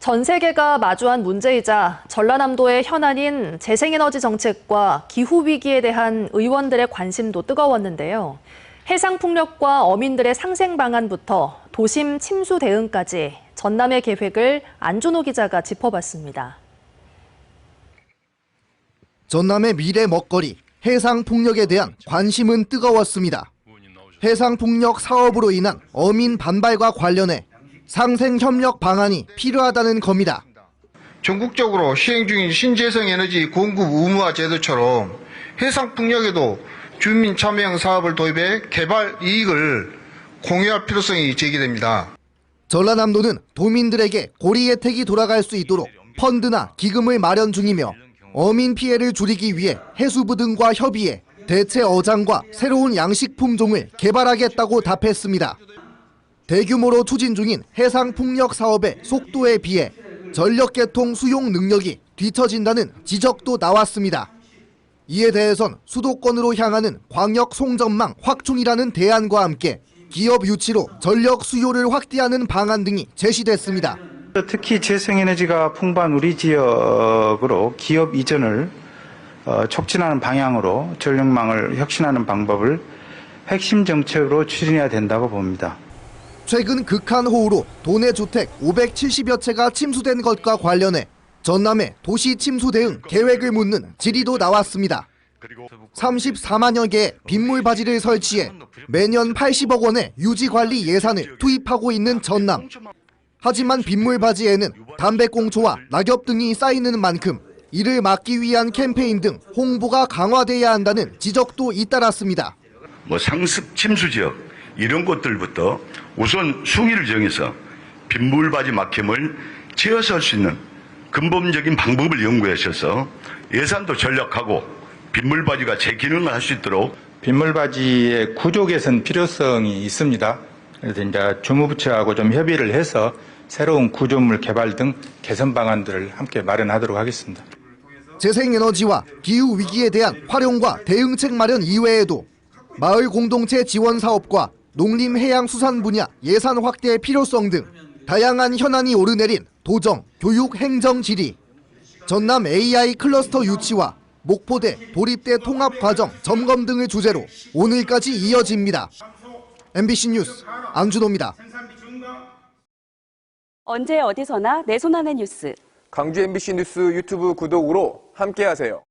전 세계가 마주한 문제이자 전라남도의 현안인 재생에너지 정책과 기후 위기에 대한 의원들의 관심도 뜨거웠는데요. 해상 풍력과 어민들의 상생 방안부터 도심 침수 대응까지 전남의 계획을 안준호 기자가 짚어봤습니다. 전남의 미래 먹거리 해상 풍력에 대한 관심은 뜨거웠습니다. 해상 풍력 사업으로 인한 어민 반발과 관련해 상생 협력 방안이 필요하다는 겁니다. 전국적으로 시행 중인 신재생 에너지 공급 의무화 제도처럼 해상 풍력에도 주민 참여형 사업을 도입해 개발 이익을 공유할 필요성이 제기됩니다. 전라남도는 도민들에게 고리 혜택이 돌아갈 수 있도록 펀드나 기금을 마련 중이며 어민 피해를 줄이기 위해 해수부 등과 협의해 대체 어장과 새로운 양식 품종을 개발하겠다고 답했습니다. 대규모로 추진 중인 해상 풍력 사업의 속도에 비해 전력 개통 수용 능력이 뒤처진다는 지적도 나왔습니다. 이에 대해선 수도권으로 향하는 광역 송전망 확충이라는 대안과 함께 기업 유치로 전력 수요를 확대하는 방안 등이 제시됐습니다. 특히 재생에너지가 풍부한 우리 지역으로 기업 이전을 어, 촉진하는 방향으로 전력망을 혁신하는 방법을 핵심 정책으로 추진해야 된다고 봅니다. 최근 극한 호우로 도내 주택 570여 채가 침수된 것과 관련해 전남의 도시 침수 대응 계획을 묻는 질의도 나왔습니다. 34만여 개의 빗물 바지를 설치해 매년 80억 원의 유지 관리 예산을 투입하고 있는 전남. 하지만 빗물 바지에는 담배꽁초와 낙엽 등이 쌓이는 만큼 이를 막기 위한 캠페인 등 홍보가 강화돼야 한다는 지적도 잇따랐습니다. 뭐 상습 침수 지역 이런 곳들부터 우선 수위를 정해서 빗물바지 막힘을 제어할 수 있는 근본적인 방법을 연구하셔서 예산도 전략하고 빗물바지가 제 기능을 할 수 있도록 빗물바지의 구조 개선 필요성이 있습니다. 그래서 이제 주무부처하고 좀 협의를 해서 새로운 구조물 개발 등 개선 방안들을 함께 마련하도록 하겠습니다. 재생에너지와 기후 위기에 대한 활용과 대응책 마련 이외에도 마을 공동체 지원 사업과 농림 해양 수산 분야 예산 확대의 필요성 등 다양한 현안이 오르내린 도정, 교육, 행정 질의, 전남 AI 클러스터 유치와 목포대 도립대 통합 과정 점검 등을 주제로 오늘까지 이어집니다. MBC 뉴스 안준호입니다. 언제 어디서나 내 손 안의 뉴스. 광주 MBC 뉴스 유튜브 구독으로 함께하세요.